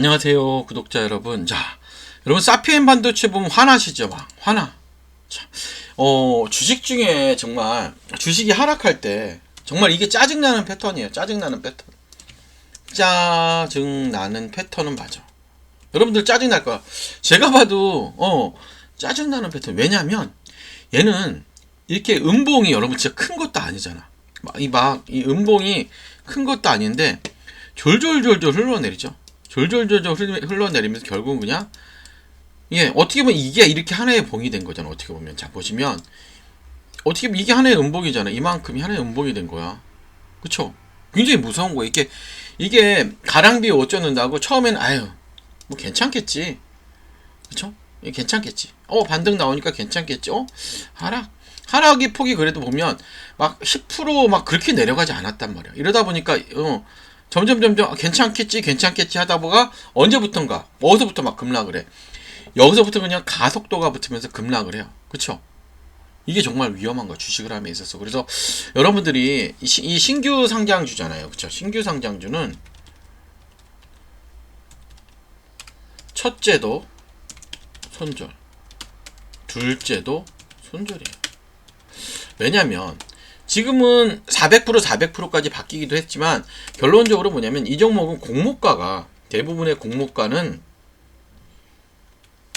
안녕하세요, 구독자 여러분. 자, 여러분 사피엔 반도체 보면 화나시죠? 막 화나. 자, 어 주식 중에 정말 주식이 하락할 때 정말 이게 짜증나는 패턴이에요. 짜증나는 패턴. 짜증나는 패턴은 맞아. 여러분들 짜증날 거야. 제가 봐도 어 짜증나는 패턴. 왜냐면 얘는 이렇게 음봉이 여러분 진짜 큰 것도 아니잖아. 막이막이 음봉이 큰 것도 아닌데 졸졸졸졸 흘러내리죠. 졸졸졸졸 흘러- 흘러내리면서 결국은 그냥 예 어떻게 보면 이게 이렇게 하나의 봉이 된 거잖아. 어떻게 보면 자 보시면 어떻게 보면 이게 하나의 음봉이잖아. 이만큼이 하나의 음봉이 된 거야. 그쵸? 굉장히 무서운 거야. 이게 이게 가랑비에 옷 젖는다고 처음에는 아유 뭐 괜찮겠지. 그쵸? 예, 괜찮겠지. 어 반등 나오니까 괜찮겠지. 어 하락 하락의 폭이 그래도 보면 막 10%막 그렇게 내려가지 않았단 말이야. 이러다 보니까 어 점점 점점 아, 괜찮겠지 괜찮겠지 하다 보가 언제부턴가 어디서부터 막 급락을 해. 여기서부터 그냥 가속도가 붙으면서 급락을 해요. 그쵸? 이게 정말 위험한 거야 주식을 함에 있어서 그래서 여러분들이 이, 시- 이 신규 상장주잖아요 그쵸 신규 상장주는 첫째도 손절 둘째도 손절이에요 왜냐면 지금은 400% 400%까지 바뀌기도 했지만 결론적으로 뭐냐면 이 종목은 공모가가 대부분의 공모가는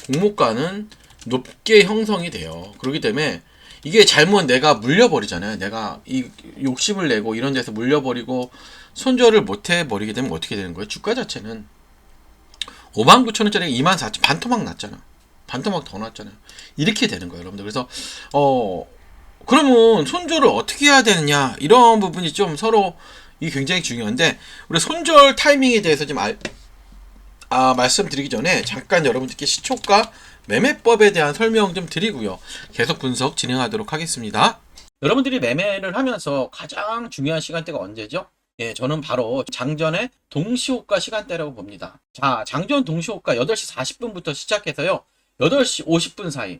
공모가는 높게 형성이 돼요. 그렇기 때문에 이게 잘못 내가 물려버리잖아요. 내가 이 욕심을 내고 이런 데서 물려버리고 손절을 못 해 버리게 되면 어떻게 되는 거예요? 주가 자체는 5만 9천 원짜리가 2만 4천 반토막 났잖아. 반토막 더 났잖아요. 이렇게 되는 거예요, 여러분들. 그래서 어 그러면 손절을 어떻게 해야 되느냐 이런 부분이 좀 서로 이 굉장히 중요한데 우리 손절 타이밍에 대해서 좀 알, 아, 말씀드리기 전에 잠깐 여러분들께 시초가 매매법에 대한 설명 좀 드리고요. 계속 분석 진행하도록 하겠습니다. 여러분들이 매매를 하면서 가장 중요한 시간대가 언제죠? 예, 저는 바로 장전의 동시호가 시간대라고 봅니다. 자, 장전 동시호가 8시 40분부터 시작해서요. 8시 50분 사이.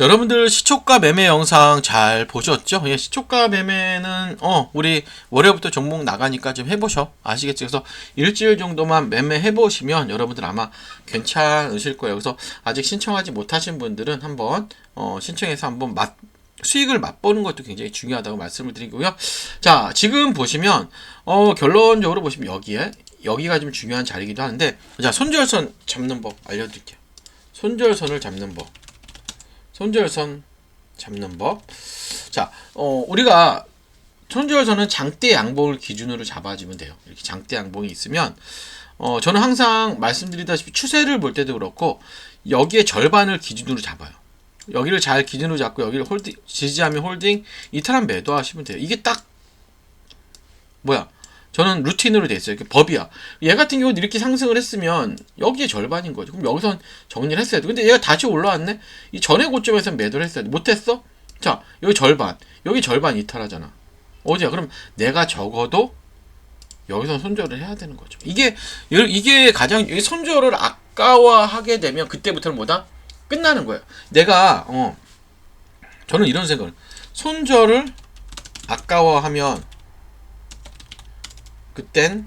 자, 여러분들 시초가 매매 영상 잘 보셨죠? 예, 시초가 매매는 어 우리 월요일부터 종목 나가니까 좀 해보셔 아시겠죠? 그래서 일주일 정도만 매매 해 보시면 여러분들 아마 괜찮으실 거예요. 그래서 아직 신청하지 못하신 분들은 한번 어, 신청해서 한번 맛 수익을 맛보는 것도 굉장히 중요하다고 말씀을 드리고요. 자, 지금 보시면 어, 결론적으로 보시면 여기에 여기가 좀 중요한 자리이기도 하는데 자, 손절선 잡는 법 알려드릴게요. 손절선을 잡는 법. 손절선 잡는 법. 자, 어, 우리가 손절선은 장대 양봉을 기준으로 잡아주면 돼요. 이렇게 장대 양봉이 있으면, 어, 저는 항상 말씀드리다시피 추세를 볼 때도 그렇고, 여기에 절반을 기준으로 잡아요. 여기를 잘 기준으로 잡고, 여기를 홀딩, 지지하면 홀딩, 이탈한 매도하시면 돼요. 이게 딱, 뭐야. 저는 루틴으로 돼 있어요. 이게 법이야. 얘 같은 경우는 이렇게 상승을 했으면 여기에 절반인 거죠. 그럼 여기선 정리를 했어야 돼. 근데 얘가 다시 올라왔네? 이 전에 고점에서 매도를 했어야 돼. 못했어? 자, 여기 절반. 여기 절반 이탈하잖아. 어디야? 그럼 내가 적어도 여기서 손절을 해야 되는 거죠. 이게, 이게 가장, 이 손절을 아까워하게 되면 그때부터는 뭐다? 끝나는 거예요. 내가, 어, 저는 이런 생각을, 손절을 아까워하면 그땐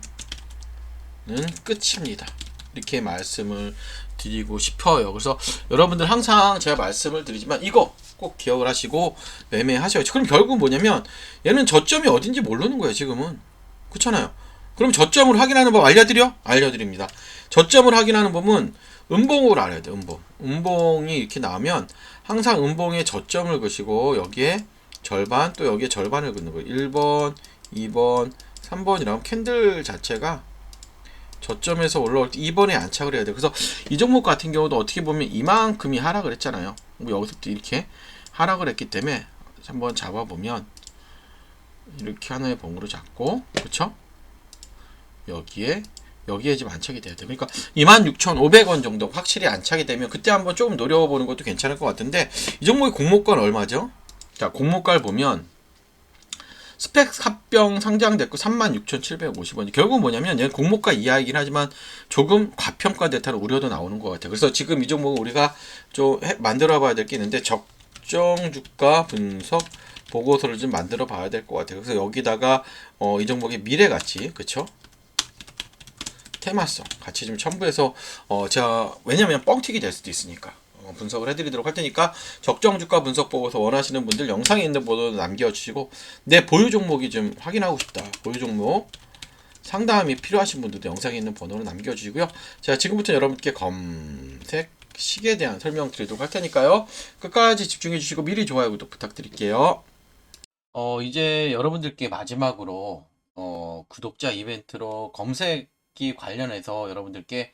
는 끝입니다. 이렇게 말씀을 드리고 싶어요. 그래서 여러분들 항상 제가 말씀을 드리지만 이거 꼭 기억을 하시고 매매하셔야죠. 그럼 결국은 뭐냐면 얘는 저점이 어딘지 모르는 거예요. 지금은 그렇잖아요. 그럼 저점을 확인하는 법 알려드려? 알려드립니다. 저점을 확인하는 법은 음봉으로 알아야 돼. 음봉. 음봉이 이렇게 나오면 항상 음봉에 저점을 그시고 여기에 절반 또 여기에 절반을 긋는 거예요. 1번, 2번, 3번이라면 캔들 자체가 저점에서 올라올 때 2번에 안착을 해야 돼. 그래서 이 종목 같은 경우도 어떻게 보면 이만큼이 하락을 했잖아요. 뭐 여기서부터 이렇게 하락을 했기 때문에 한번 잡아보면 이렇게 하나의 봉으로 잡고 그쵸? 여기에 여기에 지금 안착이 돼야 돼. 그러니까 26,500원 정도 확실히 안착이 되면 그때 한번 조금 노려보는 것도 괜찮을 것 같은데 이 종목의 공모가는 얼마죠? 자, 공모가를 보면 스펙 합병 상장됐고 36,750원. 결국은 뭐냐면 얘는 공모가 이하이긴 하지만 조금 과평가됐다는 우려도 나오는 것 같아요. 그래서 지금 이 종목은 우리가 좀 만들어 봐야 될 게 있는데 적정 주가 분석 보고서를 좀 만들어 봐야 될 것 같아요. 그래서 여기다가 어, 이 종목의 미래 가치, 그쵸? 테마성 같이 좀 첨부해서 어, 제가 왜냐면 뻥튀기 될 수도 있으니까 어, 분석을 해드리도록 할 테니까 적정 주가 분석 보고서 원하시는 분들 영상에 있는 번호 남겨주시고 내 보유 종목이 좀 확인하고 싶다. 보유 종목 상담이 필요하신 분들도 영상에 있는 번호를 남겨주시고요. 제가 지금부터 여러분께 검색 식에 대한 설명 드리도록 할 테니까요. 끝까지 집중해 주시고 미리 좋아요 구독 부탁드릴게요. 어 이제 여러분들께 마지막으로 어 구독자 이벤트로 검색기 관련해서 여러분들께